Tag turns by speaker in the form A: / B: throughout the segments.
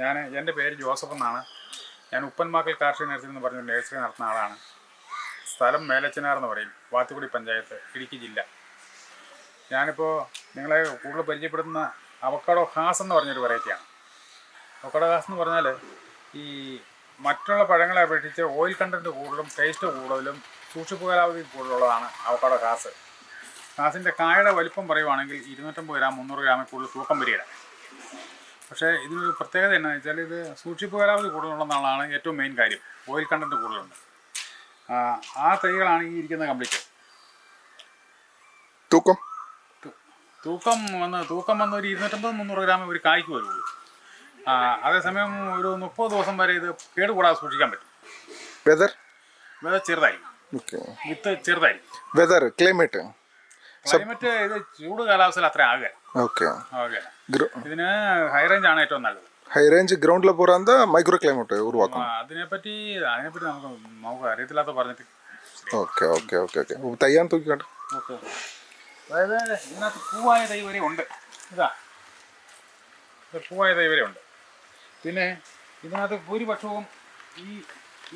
A: ഞാൻ എന്റെ പേര് ജോസഫ് എന്നാണ്. ഞാൻ ഉപ്പൻമാക്കൽ കാർഷിക നഴ്സറി എന്ന് പറഞ്ഞൊരു നഴ്സറി നടത്തുന്ന ആളാണ്. സ്ഥലം മേലച്ചനാർ എന്ന് പറയും. വാത്തുകുടി പഞ്ചായത്ത് ഇടുക്കി ജില്ല. ഞാനിപ്പോൾ നിങ്ങളെ കൂടുതൽ പരിചയപ്പെടുത്തുന്ന അവക്കാടോ ഹാസ് എന്ന് പറഞ്ഞൊരു വെറൈറ്റിയാണ് അവക്കാടോ ഹാസ് എന്ന് പറഞ്ഞാൽ ഈ മറ്റുള്ള പഴങ്ങളെ അപേക്ഷിച്ച് ഓയിൽ കണ്ടന്റ് കൂടുതലും ടേസ്റ്റ് കൂടുതലും സൂക്ഷിപ്പ് കാലാവധി കൂടുതലുള്ളതാണ് അവക്കാടോ ഹാസ്. ഹാസിന്റെ കായയുടെ വലിപ്പം പറയുവാണെങ്കിൽ ഇരുന്നൂറ്റമ്പത് ഗ്രാം മുന്നൂറ് ഗ്രാമിൽ കൂടുതൽ തൂക്കം വരികയില്ല പക്ഷേ ഇതിനൊരു പ്രത്യേകത എന്താണെന്ന് വെച്ചാൽ ഇത് സൂക്ഷിപ്പ് കാലാവധി കൂടുതലുള്ളതാണ് ഏറ്റവും മെയിൻ കാര്യം. ഓയിൽ കണ്ടന്റ് കൂടുതലുണ്ട്. ആ, തൈകളാണ് ഈ ഇരിക്കുന്ന കംപ്ലീറ്റ്
B: തൂക്കം?
A: തൂക്കം വന്ന് തൂക്കം വന്ന് ഒരു ഇരുന്നൂറ്റമ്പത് മുന്നൂറ് ഗ്രാം ഒരു കായ്ക്ക് വരുള്ളൂ. അതേസമയം ഒരു മുപ്പത് ദിവസം വരെ ഇത് കേടുകൂടാതെ സൂക്ഷിക്കാൻ പറ്റും.
B: വെതർ
A: വെതർ ചെറുതായിരിക്കും. വിത്ത് ചെറുതായിരിക്കും.
B: വെതർ ക്ലൈമറ്റ്
A: ക്ലൈമറ്റ് ഇത് ചൂട് കാലാവസ്ഥയിൽ അത്ര ആകുക
B: ಓಕೆ
A: ഇതിന് ഹൈ റേഞ്ച് ആണ് ഏറ്റവും നല്ലത്.
B: ഹൈ റേഞ്ച് ഗ്രൗണ്ടിൽ പോരാന്ത മൈക്രോ
A: ക്ലൈമറ്റ്
B: ഉരുവാക്കും.
A: അതിനെ പറ്റി നമുക്ക് നമുക്ക് അറിയത്തില്ലാത്ത പറഞ്ഞിട്ട്.
B: Okay okay okay okay. തയ്യാൻ തൂക്കിക്കോട്ടെ
A: ഓക്കെ. അതായത് ഇതിനകത്ത് പൂവായ തൈ വരെ ഉണ്ട്. ഇതാ. പൂവായ തൈ വരെ ഉണ്ട്. പിന്നെ ഇതിനകത്ത് ഭൂരിപക്ഷവും ഈ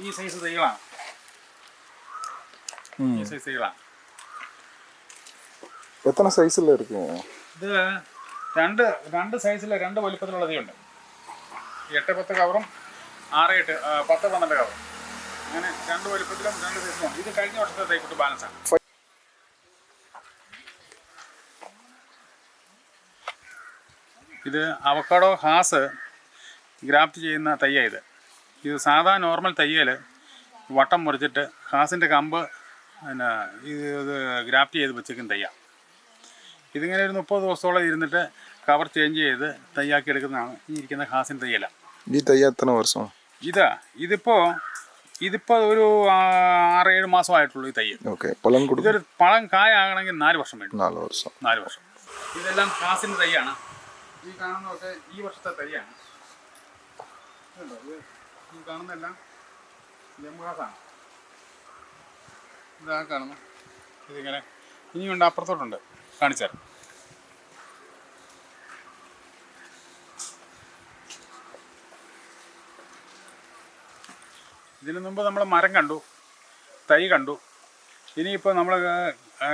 A: ഈ സൈസ് തൈകളാണ്. ഈ സൈസ് തൈകളാണ്.
B: എത്ര സൈസിലാണ് ഇരിക്കുന്നത്
A: ഇത് രണ്ട് രണ്ട് സൈസിലെ രണ്ട് വലിപ്പത്തിലുള്ള തീയുണ്ട് എട്ട് പത്ത് കവറും ആറ് എട്ട് പത്ത് പന്ത്രണ്ട് കവറും അങ്ങനെ രണ്ട് വലിപ്പത്തിലും രണ്ട് സൈസിലും ഉണ്ട്. ഇത് കഴിഞ്ഞ വർഷത്തെ തൈക്കുട്ട് ബാലൻസ് ആണ്. ഇത് അവക്കാഡോ ഹാസ് ഗ്രാഫ്റ്റ് ചെയ്യുന്ന തയ്യ ഇത്. ഇത് സാധാ നോർമൽ തയ്യൽ വട്ടം മുറിച്ചിട്ട് ഹാസിന്റെ കമ്പ് പിന്നെ ഇത് ഗ്രാഫ്റ്റ് ചെയ്ത് വെച്ചേക്കും തയ്യ ഇതിങ്ങനെ ഒരു മുപ്പത് ദിവസത്തോളം ഇരുന്നിട്ട് കവർ ചേഞ്ച് ചെയ്ത് തയ്യാക്കി എടുക്കുന്നതാണ്. ഈ ഇരിക്കുന്ന ഹാസിൻ തയ്യല.
B: ഈ തയ്യ എത്ര വർഷം
A: ഇതാ ഇതിപ്പോ ഇതിപ്പോ ഒരു ആറേഴ് മാസമായിട്ടുള്ളൂ ഈ തയ്യൽ.
B: ഓക്കെ പഴം കൊടുക്കും
A: ഇതൊരു പഴം കായ ആകണമെങ്കിൽ നാല് വർഷം വേണം
B: നാല് വർഷം.
A: നാല് വർഷം. ഇതെല്ലാം ഹാസിന്റെ തൈയാണ് ഈ കാണുന്നതൊക്കെ ഈ വർഷത്തെ തൈയാണ് ഈ കാണുന്നതെല്ലാം ഇതാ കാണുന്നു. ഇതിങ്ങനെ ഇനിയുണ്ട് അപ്പുറത്തോട്ടുണ്ട്. കാണിച്ചാൽ ഇതിനു മുമ്പ് നമ്മൾ മരം കണ്ടു തൈ കണ്ടു. ഇനിയിപ്പോൾ നമ്മൾ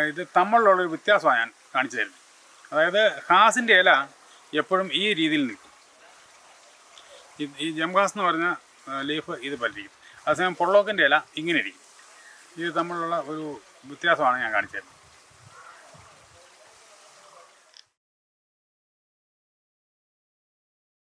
A: ഇത് തമ്മിലുള്ള ഒരു വ്യത്യാസമാണ് ഞാൻ കാണിച്ചു തരുന്നത്. അതായത് ഹാസിന്റെ ഇല എപ്പോഴും ഈ രീതിയിൽ നിൽക്കും. ഈ- ജംഹാസ് എന്ന് പറഞ്ഞ ലീഫ് ഇത് പറ്റിരിക്കും അതേസമയം പൊള്ളോക്കിന്റെ ഇല ഇങ്ങനെ ഇരിക്കും. ഇത് തമ്മിലുള്ള ഒരു വ്യത്യാസമാണ് ഞാൻ കാണിച്ചു തരുന്നത്.